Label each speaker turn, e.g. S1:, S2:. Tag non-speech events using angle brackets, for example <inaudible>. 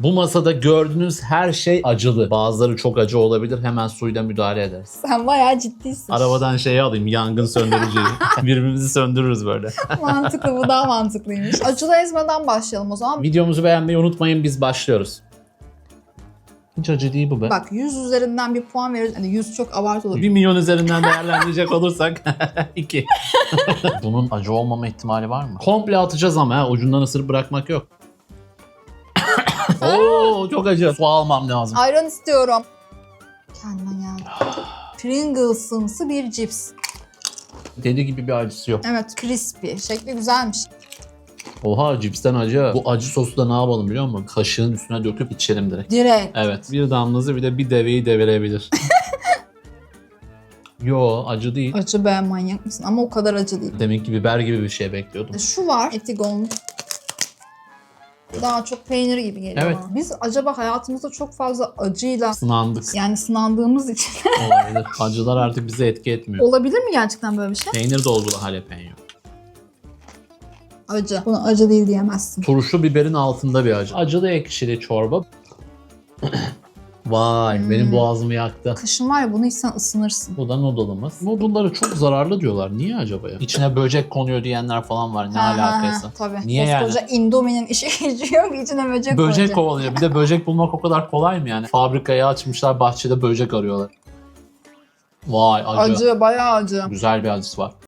S1: Bu masada gördüğünüz her şey acılı. Bazıları çok acı olabilir. Hemen suyla müdahale ederiz.
S2: Sen bayağı ciddisin.
S1: Arabadan şey alayım yangın söndürücüyü. <laughs> Birbirimizi söndürürüz böyle.
S2: Mantıklı bu daha mantıklıymış. Acılı ezmeden başlayalım o zaman.
S1: Videomuzu beğenmeyi unutmayın biz başlıyoruz. Hiç acı değil bu be.
S2: Bak 100 üzerinden bir puan veririz. Hani 100 çok abartılı.
S1: 1 milyon üzerinden değerlendirecek olursak <laughs> 2. <laughs> Bunun acı olmama ihtimali var mı? Komple atacağız ama ha, ucundan ısırıp bırakmak yok. Oo çok acı. Su almam lazım.
S2: Ayran istiyorum. Kendine gel. Pringles'ımsı bir cips.
S1: Deli gibi bir acısı yok.
S2: Evet crispy. Şekli güzelmiş.
S1: Oha cipsten acı. Bu acı sosu da ne yapalım biliyor musun? Kaşığın üstüne döküp içelim direkt.
S2: Direkt.
S1: Evet. Bir damlası bir de bir deveyi devirebilir. <laughs> Yo acı değil.
S2: Acı be manyak mısın? Ama o kadar acı değil.
S1: Demek ki biber gibi bir şey bekliyordum.
S2: Şu var Etigon. Daha çok peynir gibi geliyor
S1: Evet.
S2: bana. Biz acaba hayatımızda çok fazla acıyla
S1: Sınandık.
S2: yani sınandığımız için <laughs>
S1: Olabilir. Acılar artık bize etki etmiyor.
S2: olabilir mi gerçekten böyle bir şey?
S1: Peynir dolgulu jalapeno.
S2: Acı. Buna acı değil diyemezsin.
S1: Turşu biberin altında bir acı. Acılı ekşili çorba. Vay
S2: Hmm.
S1: benim boğazımı yaktı.
S2: Kışın var ya bunu içsen ısınırsın.
S1: Bu da noodle'ımız. Noodle'ları çok zararlı diyorlar. Niye acaba ya? İçine böcek konuyor diyenler falan var. Ne
S2: Ha,
S1: alakaysa.
S2: ha, Tabii.
S1: Niye yani?
S2: Koskoca Indomie'nin işi <laughs> geçiyor ki içine böcek,
S1: Böcek kovalıyor. Bir de böcek bulmak o kadar kolay mı yani? Fabrikayı açmışlar bahçede böcek arıyorlar. Vay acı.
S2: Acı, bayağı acı.
S1: Güzel bir acısı var.